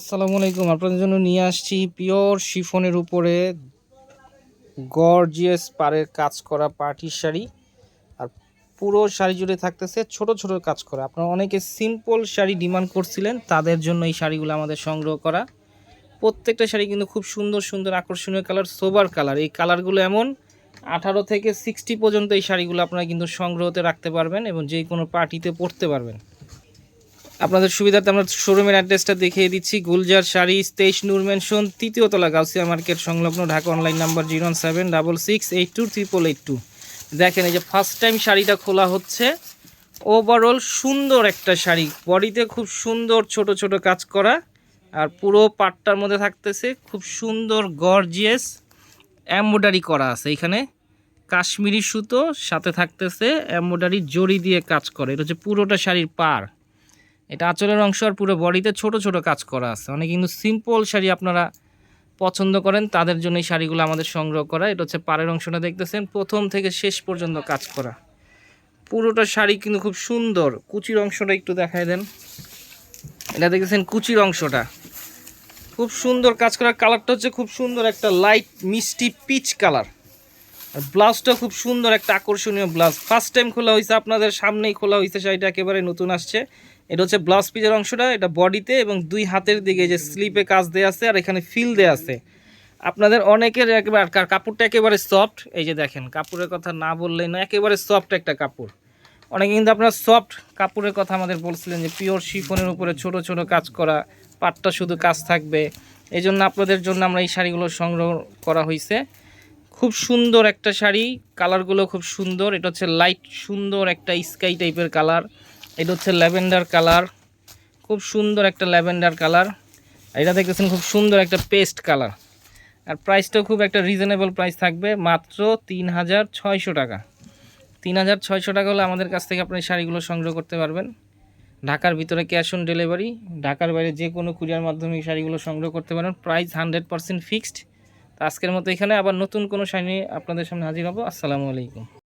আসসালামু আলাইকুম। আপনাদের জন্য নিয়ে আসছি পিওর শিফনের উপরে গর্জিয়াস পাড়ের কাজ করা পার্টির শাড়ি। আর পুরো শাড়ি জুড়ে থাকতেছে ছোট ছোট কাজ করা। আপনারা অনেকে সিম্পল শাড়ি ডিমান্ড করছিলেন, তাদের জন্য এই শাড়িগুলো আমাদের সংগ্রহ করা। প্রত্যেকটা শাড়ি কিন্তু খুব সুন্দর সুন্দর, আকর্ষণীয় কালার, সোবার কালার। এই কালারগুলো এমন আঠারো থেকে সিক্সটি পর্যন্ত এই শাড়িগুলো আপনারা কিন্তু সংগ্রহতে রাখতে পারবেন এবং যে কোনো পার্টিতে পরতে পারবেন। আপনাদের সুবিধার্থে আমরা শোরুমের অ্যাড্রেসটা দেখিয়ে দিচ্ছি। গুলজার শাড়ি, তেইশ নূর মেনশন তৃতীয় তলা গাউসিয়া মার্কেট সংলগ্ন Dhaka online number zero seven double six eight two triple eight two দেখেন, এই যে ফার্স্ট টাইম শাড়িটা খোলা হচ্ছে। ওভারঅল সুন্দর একটা শাড়ি। বডিতে খুব সুন্দর ছোট ছোট কাজ করা। আর পুরো পাটটার মধ্যে থাকতেছে খুব সুন্দর গর্জিয়াস এমব্রয়ডারি করা আছে এখানে। কাশ্মীরি সুতো, সাথে থাকতেছে এমব্রয়ডারি জড়ি দিয়ে কাজ করে। এটা হচ্ছে পুরোটা শাড়ির পার এটা আঁচলের অংশ আর পুরো বডিতে ছোট ছোট কাজ করা আছে। অনেক কিন্তু সিম্পল শাড়ি আপনারা পছন্দ করেন, তাদের জন্য এই শাড়িগুলো আমাদের সংগ্রহ করা। এটা হচ্ছে পাড়ের অংশটা দেখতেছেন, প্রথম থেকে শেষ পর্যন্ত কাজ করা। পুরোটা শাড়ি কিন্তু খুব সুন্দর। কুচির অংশটা একটু দেখায় দেন। এটা দেখতেছেন কুচির অংশটা। খুব সুন্দর কাজ করার কালারটা হচ্ছে খুব সুন্দর একটা লাইট মিষ্টি পিচ কালার আর ব্লাউজটা খুব সুন্দর একটা আকর্ষণীয় ব্লাউজ ফার্স্ট টাইম খোলা হয়েছে আপনাদের সামনেই খোলা হয়েছে শাড়িটা, একেবারে নতুন আসছে। এটা হচ্ছে ব্লাউজ পিসের অংশটা, এটা বডিতে এবং দুই হাতের দিকে যে স্লিপে কাজ দেওয়া আছে আর এখানে ফিল দেওয়া আছে। আপনাদের অনেকের একেবারে কাপড়টা একেবারে সফট এই যে দেখেন, কাপড়ের কথা না বললেই না, একেবারে সফট একটা কাপড়। অনেকে কিন্তু আপনারা সফট কাপড়ের কথা আমাদের বলছিলেন যে পিওর শিফনের উপরে ছোট ছোট কাজ করা, পাটটা শুধু কাজ থাকবে। এই জন্য আপনাদের জন্য আমরা এই শাড়িগুলো সংগ্রহ করা হয়েছে খুব সুন্দর একটা শাড়ি কালারগুলো খুব সুন্দর। এটা হচ্ছে লাইট সুন্দর একটা স্কাই টাইপের কালার এটা হচ্ছে ল্যাভেন্ডার কালার। খুব সুন্দর একটা ল্যাভেন্ডার কালার। এটা দেখতেছেন খুব সুন্দর একটা পেস্ট কালার। আর প্রাইসটাও খুব একটা রিজনেবল প্রাইস থাকবে মাত্র তিন হাজার ছয়শো টাকা। তিন হাজার ছয়শো টাকা হলে আমাদের কাছ থেকে আপনি শাড়িগুলো সংগ্রহ করতে পারবেন। ঢাকার ভিতরে ক্যাশ অন ডেলিভারি। ঢাকার বাইরে যে কোনো কুরিয়ার মাধ্যমে শাড়িগুলো সংগ্রহ করতে পারেন। Price hundred percent fixed. তো আজকের মতো এখানে আবার নতুন কোনো শাড়ি নিয়ে আপনাদের সামনে হাজির হব। আসসালামু আলাইকুম।